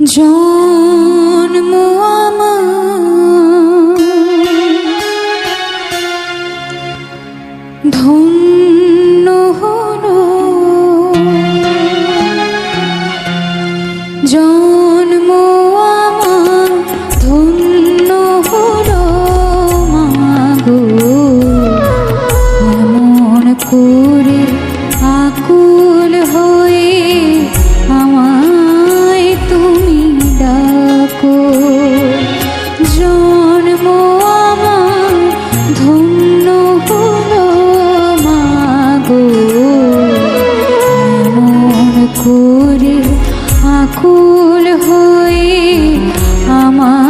জন্ম ধন্য হলো। জন্ম আকুল হয়ে আমায়